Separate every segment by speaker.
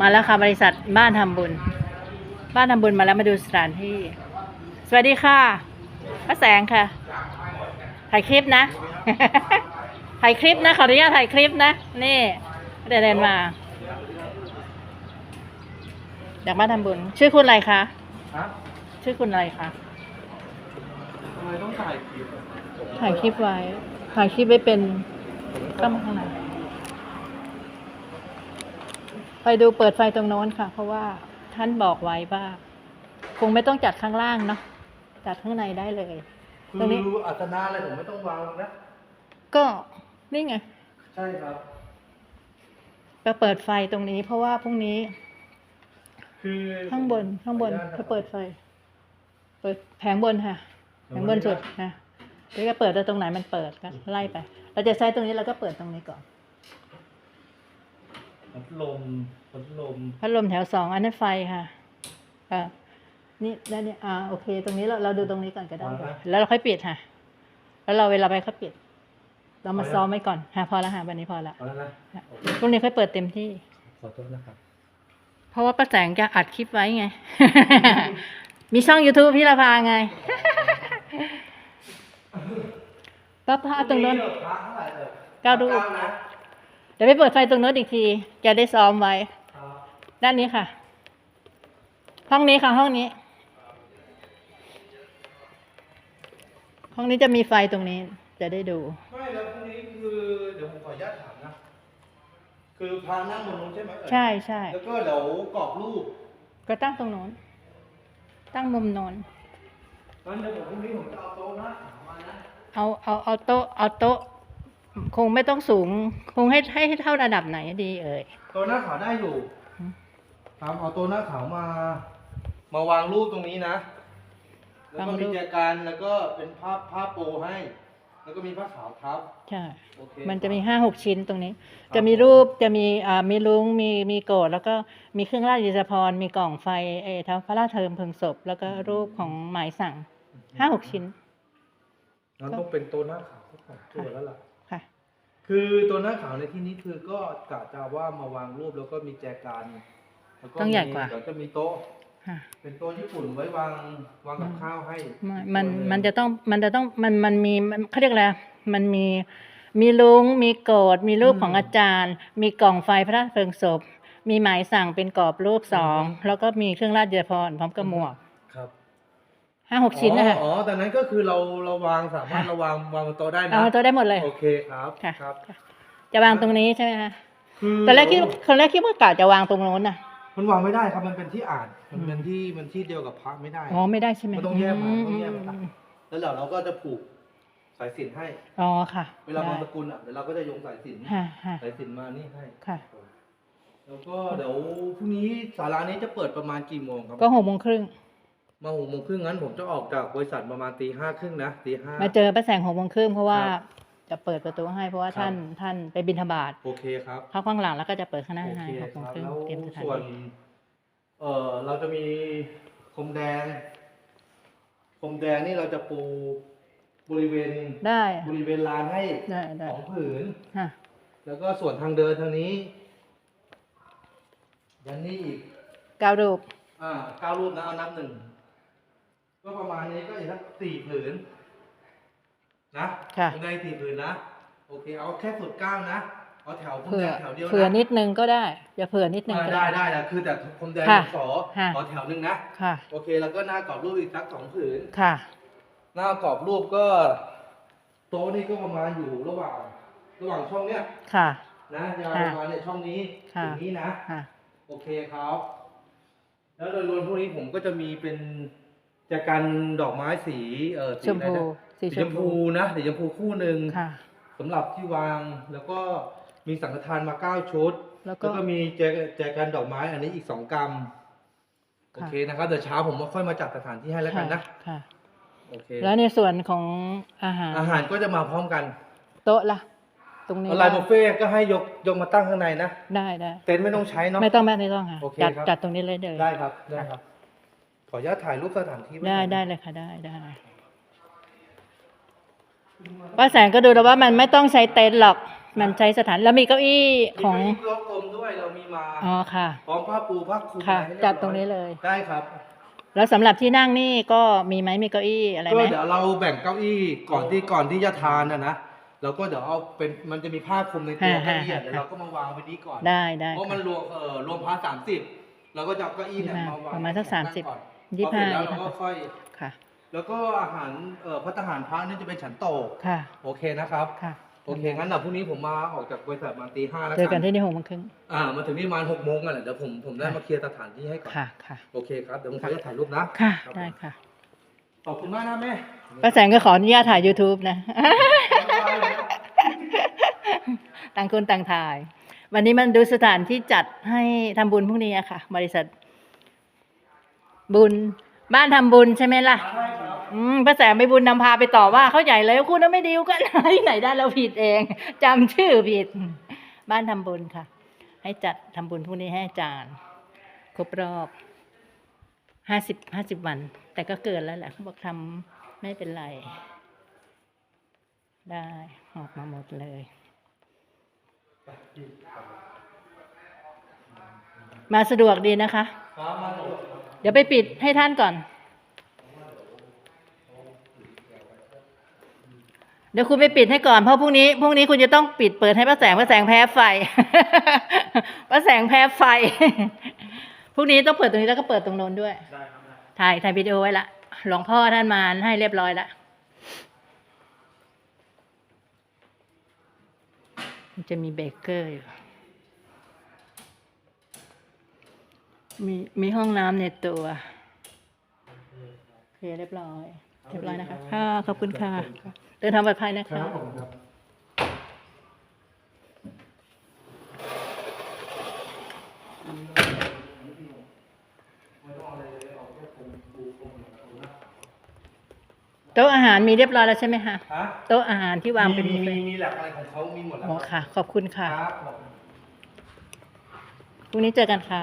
Speaker 1: มาแล้วค่ะบริษัทบ้านทำบุญ บ้านทำบุญมาแล้วมาดูสถานที่ สวัสดีค่ะป้าแสงค่ะ ถ่ายคลิปนะ ถ่ายคลิปนะขออนุญาตถ่ายคลิปนะ นี่เดินเดินมาจากบ้านทำบุญ ชื่อคุณอะไรคะ
Speaker 2: ฮะ
Speaker 1: ชื่อคุณอะไรคะ
Speaker 2: ทำไมต้องถ่ายคลิป
Speaker 1: ถ่ายคลิปไว้ ถ่ายคลิปไว้เป็นเข้ามาข้างใน ไปดูเปิดไฟตรงโน้นค่ะ เพราะว่าท่านบอกไว้ว่า คงไม่ต้องจัดข้างล่างเนาะจัดข้างในได้เลย ตรงนี้
Speaker 2: คืออัตนาอะไรผมไม่ต้องวางนะ
Speaker 1: ก็นี่ไง
Speaker 2: ใช่ครับ
Speaker 1: ก็เปิดไฟตรงนี้ เพราะว่าพรุ่งนี้
Speaker 2: คือ
Speaker 1: ข้างบนข้างบน
Speaker 2: ขออญต
Speaker 1: เขาเปิดไฟ เปิดแผงบนค่ะ แผงบนสุดนะแล้วก็เปิดแต่ตรงไหนมันเปิดก็ไล่ไป เราจะใช้ตรงนี้เราก็เปิดตรงนี้ก่อน
Speaker 2: พัดลมพัดลม
Speaker 1: พัดลมแถวสองอันนั้นไฟค่ะอ่านี่แล้วเนี่ยอ่าโอเค ตรงนี้เราเราดูตรงนี้ก่อนก็ได้ค่ะแล้วเราค่อยปิดค่ะ แล้วเราเวลาไปค่อยปิด เรามาซ้อมไว้ก่อนค่ะพอแล้วค่ะวันนี้พอละ
Speaker 2: เอาแล้วนะ
Speaker 1: ค่ะพรุ่งนี้ค่อยเปิดเต็มที่
Speaker 2: ขอโทษนะครับ
Speaker 1: เพราะว่าป้าแสงจะอัดคลิปไว้ไง มีช่อง YouTube พี่ละพาไงป้าพาตรงโน้น
Speaker 2: พระเท่าไหร่เอ่ย
Speaker 1: เก้ารูป
Speaker 2: นะ
Speaker 1: เดี๋ยวไปเปิดไฟตรงโน้นอีกที จะได้ซ้อมไว้
Speaker 2: ครับ
Speaker 1: ด้านนี้ค่ะ ห้องนี้ค่ะ ห้องนี้ ห้องนี้จะมีไฟตรงนี้ จะได้ดู
Speaker 2: ไม่แล้วพรุ่งนี้คือเดี๋ยวผมขออนุญาตถามนะ คือพานั่งบนนู้นใช่ไหมเอ่ย
Speaker 1: ใช่ใช่
Speaker 2: แล้วก็เดี๋ยวกรอบรูป
Speaker 1: ก็ตั้งตรงโน้น ตั้งมุมโน้น
Speaker 2: งั้นเดี๋ยวผมพรุ่งนี้ผมจะเอาโต๊ะนะมานะ
Speaker 1: เอาเอาเอาโต๊ะเอาโต๊ะ คงไม่ต้องสูง คงให้ให้ให้เท่าระดับไหนดีเอ่ย
Speaker 2: โต๊ะหน้าขาวได้อยู่
Speaker 1: อืม
Speaker 2: ครับเอาโต๊ะหน้าขาวมา มาวางรูปตรงนี้นะ แล้วก็
Speaker 1: วางรู
Speaker 2: มี
Speaker 1: ป
Speaker 2: แจกันแล้วก็เป็นผ้าผ้าปูให้ แล้วก็มีผ้าขาวทับ
Speaker 1: ใช่
Speaker 2: โอเค
Speaker 1: มันจะมี
Speaker 2: ครับ
Speaker 1: ห้าหกชิ้นตรงนี้
Speaker 2: ครับ
Speaker 1: จะมีรูปจะมีอ่ามีลุงมีมีโกดแล้วก็มีเครื่องราชอิสริยาภรณ์มีกล่องไฟเออท้าพระราชเทิมเพลิงศพ แล้วก็รูปของหมายสั่งห้าหกชิ้น
Speaker 2: งั้นต้องเป็นโต๊ะหน้าขาวสักสองตัวแล้วล่ะ
Speaker 1: ค่ะ
Speaker 2: คือตัวหน้าขาวในที่นี้คือก็กะจะว่ามาวางรูปแล้วก็มีแจกันแล้วก็
Speaker 1: ต้องใหญ่กว่า
Speaker 2: เดี๋ยวจะมีโต๊ะ
Speaker 1: ค่ะ
Speaker 2: เป็นโต๊ะญี่ปุ่นไว้วางวางกับข้าวให้
Speaker 1: มันมัน
Speaker 2: ตัวหง
Speaker 1: มันจะต้องมันจะต้องมันมันมีมันเขาเรียกอะไรอะมันมีมีลุงมีโกดมีรูปของอาจารย์ มีกล่องไฟพระราชเพลิงศพ มีหมายสั่งเป็นกรอบรูปสองแล้วก็มีเครื่องราชอิสริยาภรณ์พร้อมกับหมวก
Speaker 2: ครับ
Speaker 1: ห้าหกชิ้นนะคะ
Speaker 2: อ๋ออ๋อแต่นั้นก็คือเราเราวางสามารถ
Speaker 1: ค่ะ
Speaker 2: เราวางวางบนโต๊ะได้นะ
Speaker 1: เอามาตัวได้หมดเลย
Speaker 2: โอเคครับ
Speaker 1: ค่ะ
Speaker 2: ครับ
Speaker 1: จะวางตรงนี้ใช่ไหมคะ
Speaker 2: คือ
Speaker 1: ตอนแรกคิดคนแรกคิดว่ากะจะวางตรงโน้นน่ะ
Speaker 2: มันวางไม่ได้ครับมันเป็นที่อ่านมันเป็นที่มันที่เดียวกับพระไม่ได้
Speaker 1: อ๋อไม่ได้ใช่ไหม
Speaker 2: มันต้องแยกมาต้องแยกมา
Speaker 1: อืม
Speaker 2: แล้วเดี๋ยวเราก็จะผูกสายสิญจนให้
Speaker 1: อ๋อค่ะ
Speaker 2: เวลาบาง
Speaker 1: ได้
Speaker 2: สกุลอะเดี๋ยวเราก็จะโยงสายสิญจน
Speaker 1: ค่ะค่ะ
Speaker 2: สายสิญจนมานี่ให้
Speaker 1: ค่ะ
Speaker 2: แล้วก็เดี๋ยวพรุ่งนี้ศาลานี้จะเปิดประมาณกี่โมงครับ
Speaker 1: ก็หกโมงครึ่ง
Speaker 2: มาหกโมงครึ่งงั้นผมจะออกจากบริษัทประมาณตีห้าครึ่งนะตีห้า
Speaker 1: มาเจอป้าแสงหกโมงครึ่งเพราะว่า
Speaker 2: ครับ
Speaker 1: จะเปิดประตูให้เพราะว่า
Speaker 2: ครับ
Speaker 1: ท่านท่านไปบิณฑบาต
Speaker 2: โอเคครับ
Speaker 1: เข้าข้างหลังแล้วก็จะเปิดข้างหน้า
Speaker 2: โอ
Speaker 1: ให้
Speaker 2: เค
Speaker 1: หก
Speaker 2: ค
Speaker 1: โมง
Speaker 2: รับ
Speaker 1: ครึ่ง
Speaker 2: แล้ว
Speaker 1: เตรียมสถาน
Speaker 2: ส่วน
Speaker 1: ที่
Speaker 2: เอ่อเราจะมีพรมแดงพรมแดงนี่เราจะปูบริเวณ
Speaker 1: ได้
Speaker 2: บริเวณลานให้
Speaker 1: ได้ได้
Speaker 2: สองผืน
Speaker 1: ค่ะ
Speaker 2: แล้วก็ส่วนทางเดินทางนี้ยันนี่อีก
Speaker 1: กาวรูป
Speaker 2: อ่าเก้ารูปนะเอานับหนึ่ง ก็ประมาณนี้ก็อีกสักสี่ผืนนะ
Speaker 1: ค่ะ
Speaker 2: ยังไงสี่ผืนนะ โอเค เอาแค่สุดเก้านะ เอาแถวพรม
Speaker 1: เผื่
Speaker 2: แด
Speaker 1: อง
Speaker 2: แถวเดียวนะ
Speaker 1: เผื่อนิดนึงก็ได้ อย่าเผื่อนิดนึง
Speaker 2: อ่า
Speaker 1: ก็
Speaker 2: ได้
Speaker 1: ได้
Speaker 2: ได้นะคือแต่พรมแดง
Speaker 1: ค่ะ
Speaker 2: ขอ
Speaker 1: ค่ะ
Speaker 2: ขอแถวหนึ่งนะ
Speaker 1: ค่ะ
Speaker 2: โอเค แล้วก็หน้ากรอบรูปอีกสักสองผืน
Speaker 1: ค่ะ
Speaker 2: หน้ากรอบรูปก็ โต๊ะนี่ก็ประมาณอยู่ระหว่าง ระหว่างช่องเนี้ย
Speaker 1: ค่ะ
Speaker 2: นะยาว
Speaker 1: ค่ะ
Speaker 2: ประมาณเนี่ยช่องนี้
Speaker 1: ค่ะ
Speaker 2: ถึงนี้นะ
Speaker 1: ค่ะ
Speaker 2: โอเคครับ แล้วโดยรวมพวกนี้ผมก็จะมีเป็น จากการดอกไม้สีเอ่อ
Speaker 1: ชมพู
Speaker 2: สี
Speaker 1: สี
Speaker 2: อะไรนะสี
Speaker 1: ช
Speaker 2: ช
Speaker 1: ม
Speaker 2: ม
Speaker 1: พู
Speaker 2: พูนะสีชมพูคู่หนึ่ง
Speaker 1: ค่ะ
Speaker 2: สำหรับที่วางแล้วก็มีสังฆทานมาเก้าชุด
Speaker 1: แล้วก็
Speaker 2: แล้วก็มีแจแจกันดอกไม้อันนี้อีกสองกรัมโอเคนะครับเดี๋ยวเช้าผมก็ค่อยมาจัดสถานที่ให้แล้วกันนะ
Speaker 1: ค่ะ
Speaker 2: โอเค
Speaker 1: แล้วในส่วนของอาหาร
Speaker 2: อาหารก็จะมาพร้อมกัน
Speaker 1: โต๊ะล่ะ ตรงนี้
Speaker 2: ออนไลน์บุฟเฟ่ต์ก็ให้ยกยกมาตั้งข้างในนะ
Speaker 1: ได้ได้
Speaker 2: เต็นท์ไม่ต้องใช้เนาะ
Speaker 1: ไม่ต้องไม่ต้องค่ะ
Speaker 2: โอเค
Speaker 1: จัด
Speaker 2: ครับ
Speaker 1: จัดตรงนี้เลยเดี๋ยว
Speaker 2: ได้ครับได้ครับ ขออนุญาตถ่ายรูปสถานที่ว้
Speaker 1: ได้
Speaker 2: หน่อย
Speaker 1: ได้เลยค่ะได้ได้ป้าแสงก็ดูแล้วว่ามันไม่ต้องใช้เต็นท์หรอก มันใช้สถานแล้วมีเก้าอี้ของ
Speaker 2: มีเก้าอี้กลมด้วยเรามีมา
Speaker 1: อ๋อค่ะ
Speaker 2: พร้อมผ้าปูผ้าคลุม
Speaker 1: ค่ะ
Speaker 2: อะไรให้เยบอย
Speaker 1: จัดตรงนี้เลย
Speaker 2: ได้ครับ
Speaker 1: แล้วสำหรับที่นั่งนี่ก็มีไหมมีเก้าอี้อะไรไห
Speaker 2: ก็
Speaker 1: ม
Speaker 2: เดี๋ยวเราแบ่งเก้าอี้ก่อนที่ก่อนที่จะทานนะนะเราก็เดี๋ยวเอาเป็นมันจะมีผ้าคลุมในตัวเก้าอี้อะเดี๋ยวเราก็มาวางไว้นี้ก่อน
Speaker 1: ได้ได้
Speaker 2: เพราะมันรวมเอ่อรวมพาสามสิบเราก็จะเอาเก้าอี้เนี่ย
Speaker 1: ยี่สิบห้ามา
Speaker 2: วาง
Speaker 1: ประมาณสัก
Speaker 2: ให้
Speaker 1: สามสิบ
Speaker 2: นั่งก่อน
Speaker 1: ยี่สิบห้า
Speaker 2: พอเสร็จแล้ว
Speaker 1: ยี่สิบห้า
Speaker 2: เราก็ค่อย
Speaker 1: ค่ะ
Speaker 2: แล้วก็อาหารเอ่อพัตตาหารพระนี่จะเป็นฉันโต
Speaker 1: ค่ะ
Speaker 2: โอเคนะครับ
Speaker 1: ค่ะ
Speaker 2: โอเค งั้นเดี๋ยวพรุ่งนี้ผมมาออกจากบริษัทมาตีห้าแล้ว
Speaker 1: เจอกันที่นี่หกโมงครึ่ง
Speaker 2: อ่า มาถึงนี่ประมาณหกโมงกันแหละเดี๋ยวผมผมได้มาเคลียร์สถานที่ให้ก่อน
Speaker 1: ค่ะ ค่ะ
Speaker 2: โอเคครับ เดี๋ยวผมขออนุญาตถ่ายรูปนะ
Speaker 1: ค่ะ
Speaker 2: รับ
Speaker 1: ได้ค่ะ
Speaker 2: ขอบคุณมากนะแม่
Speaker 1: ป้าแสงก็ขออนุญาตถ่าย YouTube นะ ต่างคนต่างถ่าย วันนี้มันดูสถานที่จัดให้ทำบุญพรุ่งนี้อะค่ะ บริษัท บุญ บ้านทำบุญใช่ไหมล่ะ อืมป้าแสงไปบุญนำพาไปต่อว่าเขาใหญ่เลยคุณน่ะไม่ดีลกัน ที่ไหนได้เราผิดเองจำชื่อผิด บ้านทำบุญค่ะ ให้จัดทำบุญพรุ่งนี้ให้อาจารย์ ครบรอบห้าสิบห้าสิบวัน แต่ก็เกินแล้วแหละเขาบอกทำไม่เป็นไร ได้ออกมาหมดเลย มาสะดวกดีนะคะ
Speaker 2: ครับมาดู
Speaker 1: เดี๋ยวไปปิดให้ท่านก่อน เดี๋ยวคุณไปปิดให้ก่อนเพราะพรุ่งนี้พรุ่งนี้คุณจะต้องปิดเปิดให้ป้าแสงป้าแสงแพ้ไฟป้าแสงแพ้ไฟพรุ่งนี้ต้องเปิดตรงนี้แล้วก็เปิดตรงโน้นด้วยถ่ายถ่ายวิดีโอไว้ละหลวงพ่อท่านมาให้เรียบร้อยละจะมีเบเกอร์อยู่ มีมีห้องน้ำในตัวโอเคเรียบร้อย เรียบร้อยนะคะค่ะขอบคุณค่ะ เดินทางปลอดภัยนะ
Speaker 2: ครั
Speaker 1: คะ
Speaker 2: บผมครับ
Speaker 1: โต๊ะอาหารมีเรียบร้อยแล้วใช่ไหมคะ
Speaker 2: ฮะ
Speaker 1: โต๊ะอาหารที่วางเป็น
Speaker 2: มี
Speaker 1: บุฟ
Speaker 2: มี
Speaker 1: เฟ่ต์
Speaker 2: มีแหลกอะไรของเขามีหมดแล้ว
Speaker 1: โอ้ค่ะ ขอบคุณค่ะ
Speaker 2: ครับผม
Speaker 1: พรุ่งนี้เจอกันค่ะ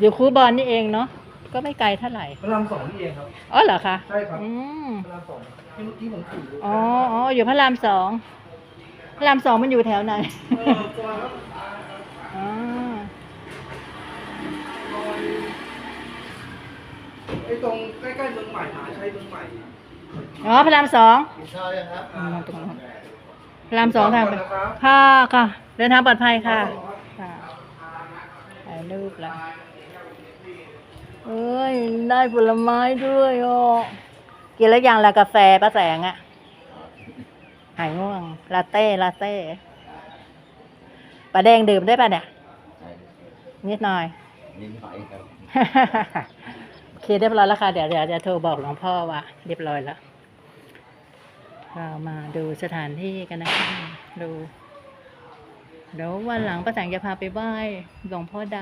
Speaker 1: อยู่คูบอลนี่เองเนาะก็ไม่ไกลเท่าไหร่
Speaker 2: พระรามสองนี่เองครับ
Speaker 1: อ๋อเหรอคะ
Speaker 2: ใช่ครับ
Speaker 1: อืม
Speaker 2: พระรามสองที่เมื่อกี้ผมถือ
Speaker 1: อ๋ออ๋ออยู่พระรามสองพระรามสองมันอยู่แถวไหน
Speaker 2: เออตัวครับ
Speaker 1: อ๋อ
Speaker 2: ไอ้ตรงใกล้ๆเมืองใหม่หาใช่เมืองใหม่
Speaker 1: อ๋อพระรามสอง
Speaker 2: ใช่ครับ
Speaker 1: อืมตรงนั้นพระรามสองทางไป
Speaker 2: นะครับ
Speaker 1: ค่ะค่ะเดินทางปลอดภัยค่ะค่ะถ่ายรูปละเอ้ย ได้ผลไม้ด้วยอ๋อกินแล้วยังละกาแฟป้าแสงอะหายง่วง ลาเต้ ลาเต้ปลาแดงดื่มได้ป่ะเนี่ย นิดหน่อย
Speaker 3: นิดหน่อยครับ
Speaker 1: โอเคเรียบร้อยแล้วค่ะ เดี๋ยวเดี๋ยวจะโทรบอกหลวงพ่อว่าเรียบร้อยแล้ว เรามาดูสถานที่กันนะคะดู เดี๋ยววันหลังป้าแสงจะพาไปไหว้หลวงพ่อด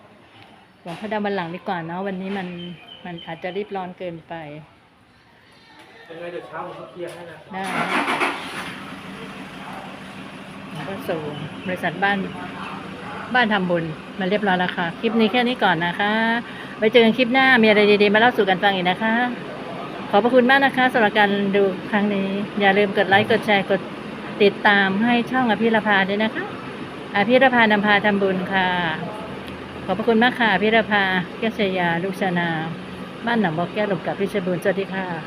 Speaker 1: ำหลวงพ่อดำวันหลังดีกว่าเนาะวันนี้มันมันอาจจะรีบร้อนเกินไป
Speaker 2: ยังไงเดี๋ยวเช้าผมก็เคลียร์ให้นะ
Speaker 1: ได้แล้วก็สู่บริษัทบ้านบ้านทำบุญมาเรียบร้อยแล้วค่ะ คลิปนี้แค่นี้ก่อนนะคะ ไว้เจอกันคลิปหน้ามีอะไรดีๆ มาเล่าสู่กันฟังอีกนะคะ ขอบพระคุณมากนะคะสำหรับการดูครั้งนี้ อย่าลืมกดไลค์กดแชร์กด ติดตามให้ช่องอภิรพาด้วยนะคะ อภิรพานำพาทำบุญค่ะ ขอบพระคุณมากค่ะอภิรพาแก้วชยาลูกชนา บ้านหนองบอกแก้วหลบกับพิชบูรณ์สวัสดีค่ะ